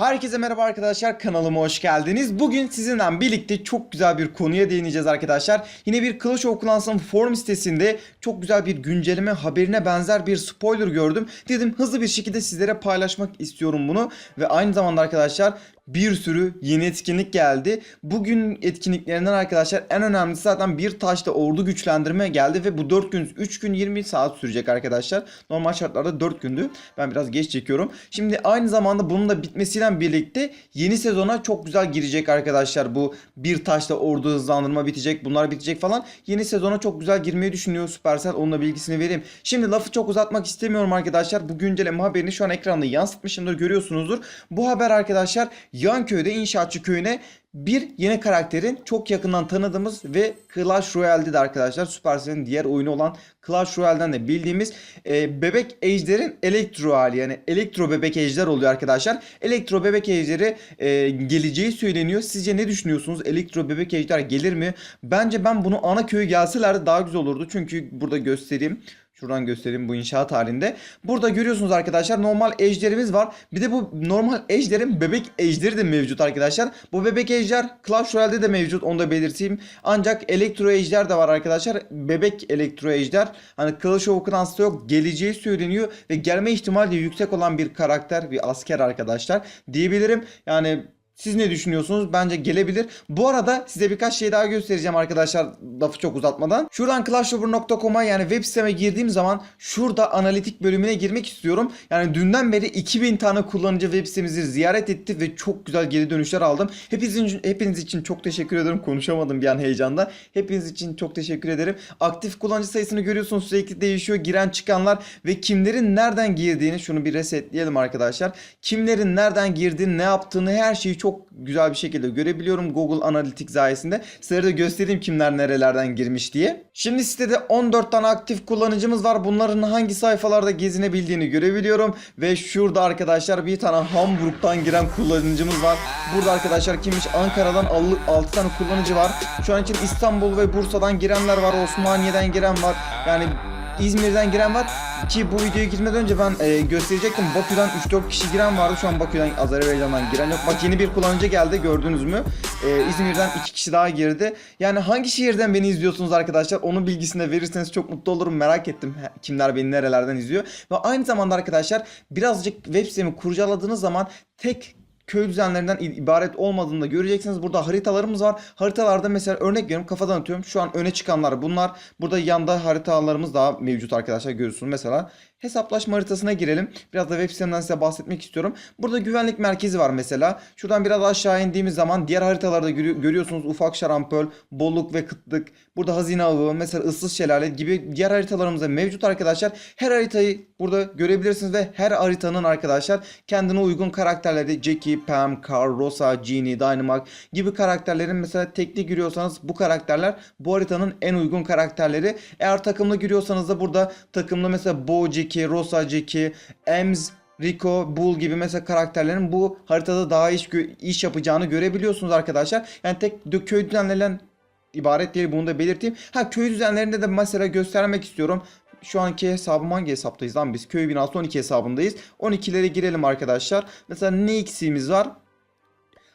Herkese merhaba arkadaşlar kanalıma hoş geldiniz. Bugün sizinle birlikte çok güzel bir konuya değineceğiz arkadaşlar. Yine bir Clash of Clans'ın forum sitesinde çok güzel bir güncelleme haberine benzer bir spoiler gördüm. Dedim hızlı bir şekilde sizlere paylaşmak istiyorum bunu. Ve aynı zamanda arkadaşlar bir sürü yeni etkinlik geldi. Bugün etkinliklerinden arkadaşlar en önemlisi zaten bir taşta ordu güçlendirme geldi ve bu 4 gün 3 gün 20 saat sürecek arkadaşlar. Normal şartlarda 4 gündü. Ben biraz geç çekiyorum. Şimdi aynı zamanda bunun da bitmesiyle birlikte yeni sezona çok güzel girecek arkadaşlar. Bu bir taşta ordu hızlandırma bitecek. Bunlar bitecek falan. Yeni sezona çok güzel girmeyi düşünüyor Supercell. Onun da bilgisini vereyim. Şimdi lafı çok uzatmak istemiyorum arkadaşlar. Bu güncelleme haberini şu an ekranda yansıtmışımdır görüyorsunuzdur. Bu haber arkadaşlar Yanköy'de inşaatçı köyüne bir yeni karakterin çok yakından tanıdığımız ve Clash Royale'de de arkadaşlar Supercell'in diğer oyunu olan Clash Royale'den de bildiğimiz e, bebek ejderin elektro hali yani elektro bebek ejder oluyor arkadaşlar. Elektro bebek ejderi e, geleceği söyleniyor. Sizce ne düşünüyorsunuz? Elektro bebek ejder gelir mi? Bence ben bunu ana köyü gelselerdi daha güzel olurdu. Çünkü burada göstereyim. Şuradan göstereyim bu inşaat halinde. Burada görüyorsunuz arkadaşlar normal ejderimiz var. Bir de bu normal ejderin bebek ejderi de mevcut arkadaşlar. Bu bebek ejder Clash Royale'de de mevcut onu da belirteyim. Ancak elektro ejder de var arkadaşlar. Bebek elektro ejder. Hani Clash of Clans'ta yok. Geleceği söyleniyor ve gelme ihtimali yüksek olan bir karakter, bir asker arkadaşlar diyebilirim. Yani siz ne düşünüyorsunuz? Bence gelebilir. Bu arada size birkaç şey daha göstereceğim arkadaşlar lafı çok uzatmadan. Şuradan clashover.com'a yani web siteme girdiğim zaman şurada analitik bölümüne girmek istiyorum. Yani dünden beri 2000 tane kullanıcı web sitemizi ziyaret etti ve çok güzel geri dönüşler aldım. Hepinizin, hepiniz için çok teşekkür ederim. Konuşamadım bir an heyecanda. Hepiniz için çok teşekkür ederim. Aktif kullanıcı sayısını görüyorsunuz sürekli değişiyor. Giren çıkanlar ve kimlerin nereden girdiğini şunu bir resetleyelim arkadaşlar. Kimlerin nereden girdiğini ne yaptığını her şeyi çok güzel bir şekilde görebiliyorum Google Analytics sayesinde. Sizlere de göstereyim kimler nerelerden girmiş diye. Şimdi sitede 14 tane aktif kullanıcımız var. Bunların hangi sayfalarda gezinebildiğini görebiliyorum. Ve şurada arkadaşlar bir tane Hamburg'dan giren kullanıcımız var. Burada arkadaşlar kimmiş Ankara'dan 6 tane kullanıcı var. Şu an için İstanbul ve Bursa'dan girenler var. Osmaniye'den giren var. Yani İzmir'den giren var. Ki bu videoya girmeden önce ben e, gösterecektim. Bakü'den 3-4 kişi giren vardı. Şu an Bakü'den Azerbaycan'dan giren yok. Bak yeni bir kullanıcı geldi gördünüz mü? E, İzmir'den 2 kişi daha girdi. Yani hangi şehirden beni izliyorsunuz arkadaşlar? Onun bilgisini de verirseniz çok mutlu olurum. Merak ettim kimler beni nerelerden izliyor. Ve aynı zamanda arkadaşlar birazcık web sitemi kurcaladığınız zaman tek köy düzenlerinden ibaret olmadığını da göreceksiniz. Burada haritalarımız var. Haritalarda mesela örnek veriyorum kafadan atıyorum. Şu an öne çıkanlar bunlar. Burada yanda haritalarımız daha mevcut arkadaşlar görüyorsunuz. Mesela hesaplaşma haritasına girelim. Biraz da web sitemden size bahsetmek istiyorum. Burada güvenlik merkezi var mesela. Şuradan biraz aşağı indiğimiz zaman diğer haritalarda görüyorsunuz ufak şarampol, bolluk ve kıtlık. Burada hazine avı, mesela ıssız şelale gibi diğer haritalarımızda mevcut arkadaşlar. Her haritayı burada görebilirsiniz ve her haritanın arkadaşlar kendine uygun karakterleri Jackie, Pam, Carl, Rosa, Jeannie, Dynamite gibi karakterlerin mesela tekli giriyorsanız bu karakterler bu haritanın en uygun karakterleri. Eğer takımlı giriyorsanız da burada takımlı mesela Bo, Jackie, Rosa, Jackie, Ems, Rico, Bull gibi mesela karakterlerin bu haritada daha iş, iş yapacağını görebiliyorsunuz arkadaşlar. Yani tek köy düzenlerinden ibaret değil bunu da belirteyim. Ha köy düzenlerinde de mesela göstermek istiyorum. Şu anki hesabım hangi hesaptayız lan biz? Köy binası 12 hesabındayız. 12'lere girelim arkadaşlar. Mesela ne eksiğimiz var?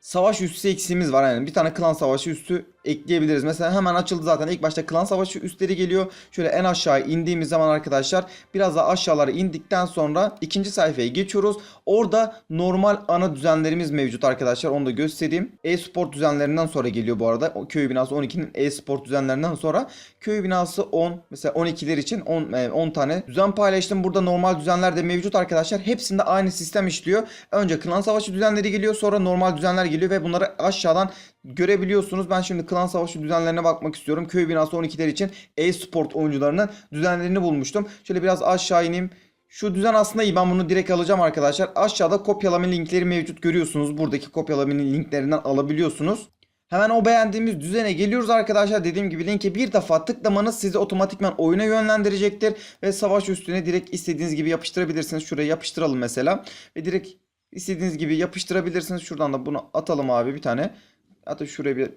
Savaş üssü eksiğimiz var yani. Bir tane klan savaşı üssü ekleyebiliriz. Mesela hemen açıldı zaten. İlk başta klan savaşı üstleri geliyor. Şöyle en aşağı indiğimiz zaman arkadaşlar biraz daha aşağılara indikten sonra ikinci sayfaya geçiyoruz. Orada normal ana düzenlerimiz mevcut arkadaşlar. Onu da göstereyim. E-sport düzenlerinden sonra geliyor bu arada. O köy binası 12'nin e-sport düzenlerinden sonra köy binası 10 mesela 12'ler için 10 10 tane düzen paylaştım. Burada normal düzenler de mevcut arkadaşlar. Hepsinde aynı sistem işliyor. Önce klan savaşı düzenleri geliyor, sonra normal düzenler geliyor ve bunları aşağıdan görebiliyorsunuz. Ben şimdi klan savaşı düzenlerine bakmak istiyorum. Köy binası 12'ler için e-sport oyuncularının düzenlerini bulmuştum. Şöyle biraz aşağı ineyim. Şu düzen aslında iyi. Ben bunu direkt alacağım arkadaşlar. Aşağıda kopyalama linkleri mevcut görüyorsunuz. Buradaki kopyalama linklerinden alabiliyorsunuz. Hemen o beğendiğimiz düzene geliyoruz arkadaşlar. Dediğim gibi linke bir defa tıklamanız sizi otomatikman oyuna yönlendirecektir. Ve savaş üstüne direkt istediğiniz gibi yapıştırabilirsiniz. Şuraya yapıştıralım mesela. Ve direkt istediğiniz gibi yapıştırabilirsiniz. Şuradan da bunu atalım abi bir tane. Hatta şuraya bir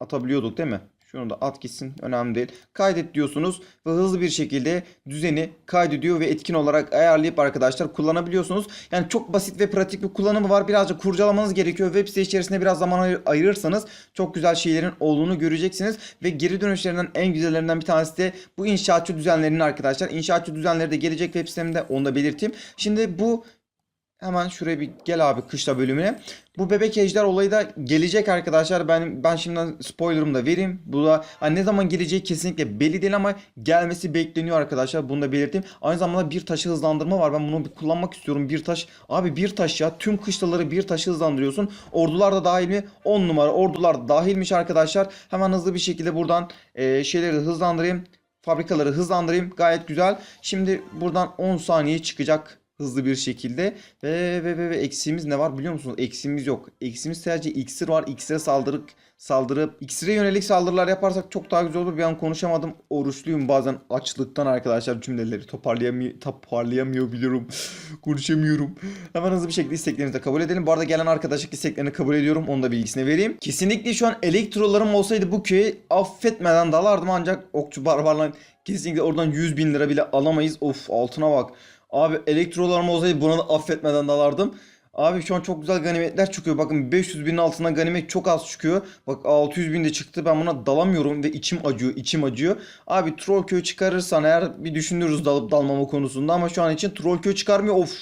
atabiliyorduk değil mi? Şunu da at gitsin. Önemli değil. Kaydet diyorsunuz ve hızlı bir şekilde düzeni kaydediyor ve etkin olarak ayarlayıp arkadaşlar kullanabiliyorsunuz. Yani çok basit ve pratik bir kullanımı var. Birazcık kurcalamanız gerekiyor. Web site içerisinde biraz zaman ayır- ayırırsanız çok güzel şeylerin olduğunu göreceksiniz. Ve geri dönüşlerinden en güzellerinden bir tanesi de bu inşaatçı düzenlerinin arkadaşlar. İnşaatçı düzenleri de gelecek web sitemde onu da belirteyim. Şimdi bu Hemen şuraya bir gel abi kışla bölümüne. Bu bebek ejder olayı da gelecek arkadaşlar. Ben ben şimdiden spoilerımı da vereyim. Bu da hani ne zaman geleceği kesinlikle belli değil ama gelmesi bekleniyor arkadaşlar. Bunu da belirteyim. Aynı zamanda bir taşı hızlandırma var. Ben bunu bir kullanmak istiyorum. Bir taş. Abi bir taş ya. Tüm kışlaları bir taşı hızlandırıyorsun. Ordular da dahil mi? 10 numara. Ordular da dahilmiş arkadaşlar. Hemen hızlı bir şekilde buradan e, şeyleri hızlandırayım. Fabrikaları hızlandırayım. Gayet güzel. Şimdi buradan 10 saniye çıkacak hızlı bir şekilde ve ve ve, ve eksiğimiz ne var biliyor musunuz? Eksiğimiz yok. Eksiğimiz sadece iksir var. İksire saldırıp saldırıp iksire yönelik saldırılar yaparsak çok daha güzel olur. Bir an konuşamadım. Oruçluyum bazen açlıktan arkadaşlar cümleleri toparlayamıyor toparlayamıyor biliyorum. Konuşamıyorum. Hemen hızlı bir şekilde isteklerinizi de kabul edelim. Bu arada gelen arkadaşlık isteklerini kabul ediyorum. Onu da bilgisini vereyim. Kesinlikle şu an elektrolarım olsaydı bu köye affetmeden dalardım ancak okçu barbarlar kesinlikle oradan 100 bin lira bile alamayız. Of altına bak. Abi elektrolarım olsaydı buna da affetmeden dalardım. Abi şu an çok güzel ganimetler çıkıyor. Bakın 500 binin altına ganimet çok az çıkıyor. Bak 600 bin de çıktı. Ben buna dalamıyorum ve içim acıyor. içim acıyor. Abi Trollköy çıkarırsan eğer bir düşünürüz dalıp dalmama konusunda. Ama şu an için Trollköy çıkarmıyor. Of.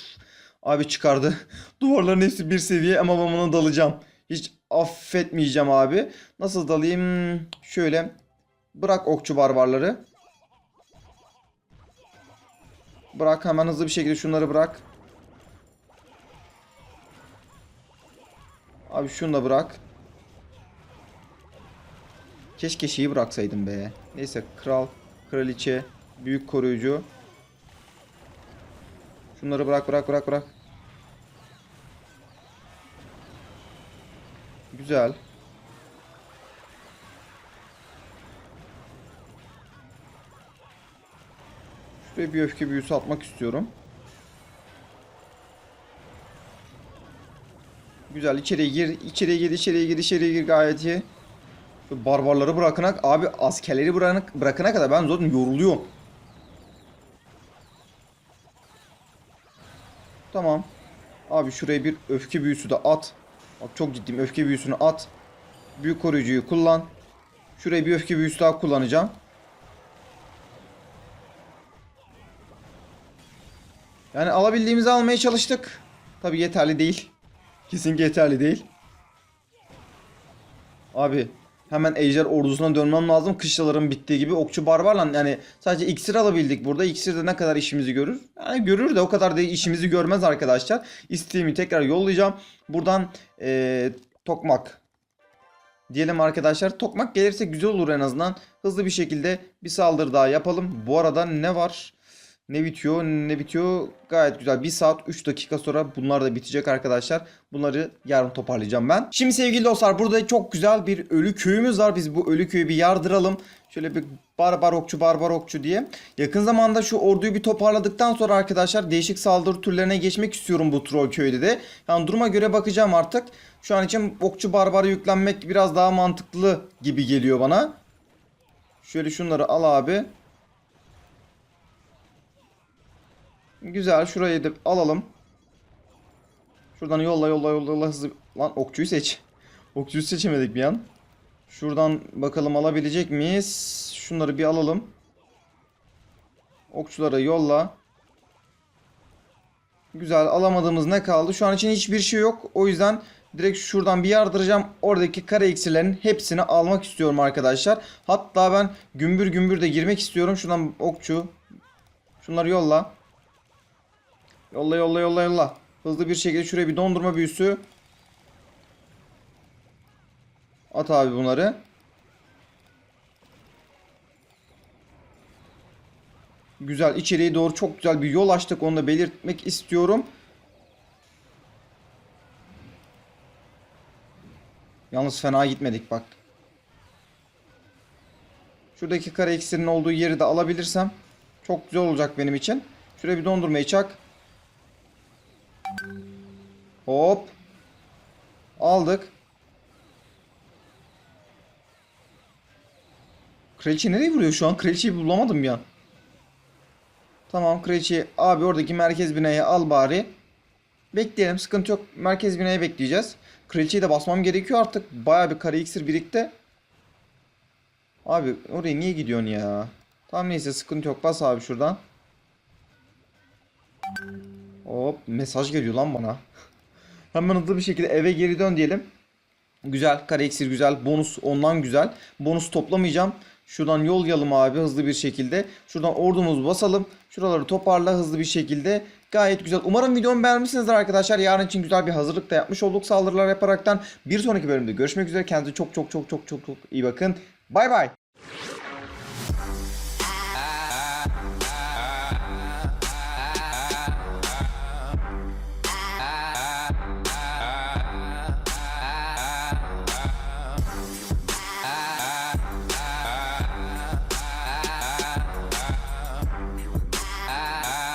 Abi çıkardı. Duvarların hepsi bir seviye ama ben buna dalacağım. Hiç affetmeyeceğim abi. Nasıl dalayım? Şöyle. Bırak okçu barbarları. Bırak hemen hızlı bir şekilde şunları bırak. Abi şunu da bırak. Keşke şeyi bıraksaydım be. Neyse kral, kraliçe, büyük koruyucu. Şunları bırak bırak bırak bırak. Güzel. Şuraya bir öfke büyüsü atmak istiyorum. Güzel içeriye gir, içeriye gir, içeriye gir, içeriye gir gayet iyi. Barbarları bırakana, abi askerleri bırakana kadar ben zaten yoruluyorum. Tamam. Abi şuraya bir öfke büyüsü de at. Bak çok ciddiyim öfke büyüsünü at. Büyük koruyucuyu kullan. Şuraya bir öfke büyüsü daha kullanacağım. Yani alabildiğimizi almaya çalıştık. Tabi yeterli değil. Kesinlikle yeterli değil. Abi hemen ejder ordusuna dönmem lazım. Kışlaların bittiği gibi okçu barbarla yani sadece iksir alabildik burada. İksir de ne kadar işimizi görür? Yani görür de o kadar da işimizi görmez arkadaşlar. İsteğimi tekrar yollayacağım. Buradan eee, tokmak diyelim arkadaşlar. Tokmak gelirse güzel olur en azından. Hızlı bir şekilde bir saldırı daha yapalım. Bu arada ne var? Ne bitiyor ne bitiyor? Gayet güzel. 1 saat 3 dakika sonra bunlar da bitecek arkadaşlar. Bunları yarın toparlayacağım ben. Şimdi sevgili dostlar burada çok güzel bir ölü köyümüz var. Biz bu ölü köyü bir yardıralım. Şöyle bir barbar okçu barbar okçu diye. Yakın zamanda şu orduyu bir toparladıktan sonra arkadaşlar değişik saldırı türlerine geçmek istiyorum bu troll köyde de. Yani duruma göre bakacağım artık. Şu an için okçu barbara yüklenmek biraz daha mantıklı gibi geliyor bana. Şöyle şunları al abi Güzel şurayı da alalım. Şuradan yolla yolla yolla yolla hızlı. Lan okçuyu seç. Okçuyu seçemedik bir an. Şuradan bakalım alabilecek miyiz? Şunları bir alalım. Okçulara yolla. Güzel alamadığımız ne kaldı? Şu an için hiçbir şey yok. O yüzden direkt şuradan bir yardıracağım. Oradaki kare iksirlerin hepsini almak istiyorum arkadaşlar. Hatta ben gümbür gümbür de girmek istiyorum. Şuradan okçu. Şunları yolla. Yolla yolla yolla yolla. Hızlı bir şekilde şuraya bir dondurma büyüsü. At abi bunları. Güzel içeriye doğru çok güzel bir yol açtık. Onu da belirtmek istiyorum. Yalnız fena gitmedik bak. Şuradaki kare iksirinin olduğu yeri de alabilirsem çok güzel olacak benim için. Şuraya bir dondurmayı çak. Hop. Aldık. Kraliçe nereye vuruyor şu an? Kraliçeyi bulamadım an. Tamam kraliçe abi oradaki merkez binayı al bari. Bekleyelim sıkıntı yok. Merkez binaya bekleyeceğiz. Kraliçeyi de basmam gerekiyor artık. Baya bir kare iksir birikti. Abi oraya niye gidiyorsun ya? Tamam neyse sıkıntı yok. Bas abi şuradan. Hop mesaj geliyor lan bana. Hemen hızlı bir şekilde eve geri dön diyelim. Güzel. Kare iksir güzel. Bonus ondan güzel. Bonus toplamayacağım. Şuradan yol yalım abi hızlı bir şekilde. Şuradan ordumuzu basalım. Şuraları toparla hızlı bir şekilde. Gayet güzel. Umarım videomu beğenmişsinizdir arkadaşlar. Yarın için güzel bir hazırlık da yapmış olduk saldırılar yaparaktan. Bir sonraki bölümde görüşmek üzere. Kendinize çok çok çok çok çok çok iyi bakın. Bay bay.